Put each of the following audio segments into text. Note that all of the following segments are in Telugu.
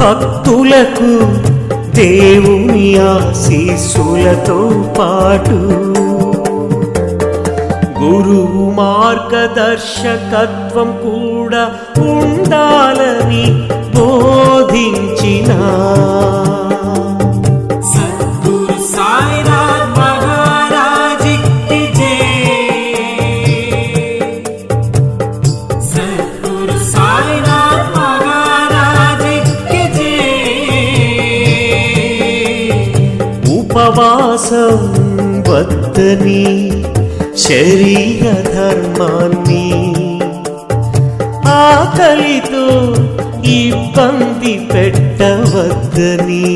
భక్తులకు దేవుని ఆశీస్సులతో పాటు గురువు మార్గదర్శకత్వం కూడా ఉండ ఉపవాసం వద్దని శరీర ధర్మాన్ని ఆకలితో ఇబ్బంది పెట్టవద్దని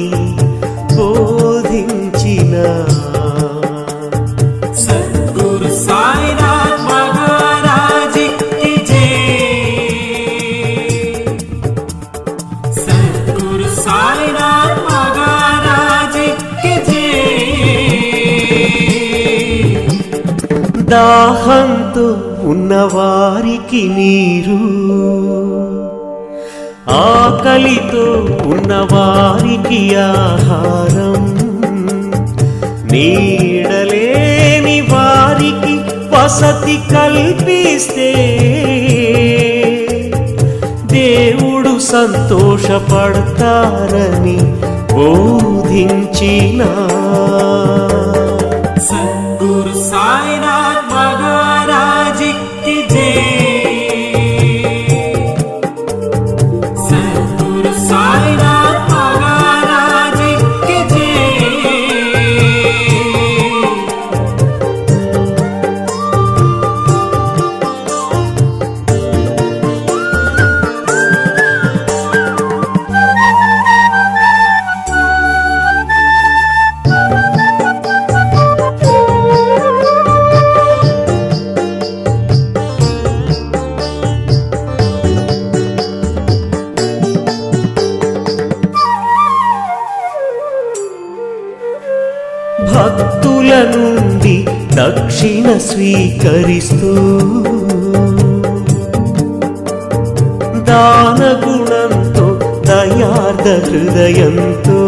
దాహంతో ఉన్నవారికి నీరు. ఆకలితో ఉన్నవారికి ఆహారం. నీడలేని వారికి వసతి కల్పిస్తే దేవుడు సంతోషపడతారని బోధించినా. భక్తుల నుండి దక్షిణ స్వీకరిస్తూ దాన గుణంతో దయార్థ హృదయంతో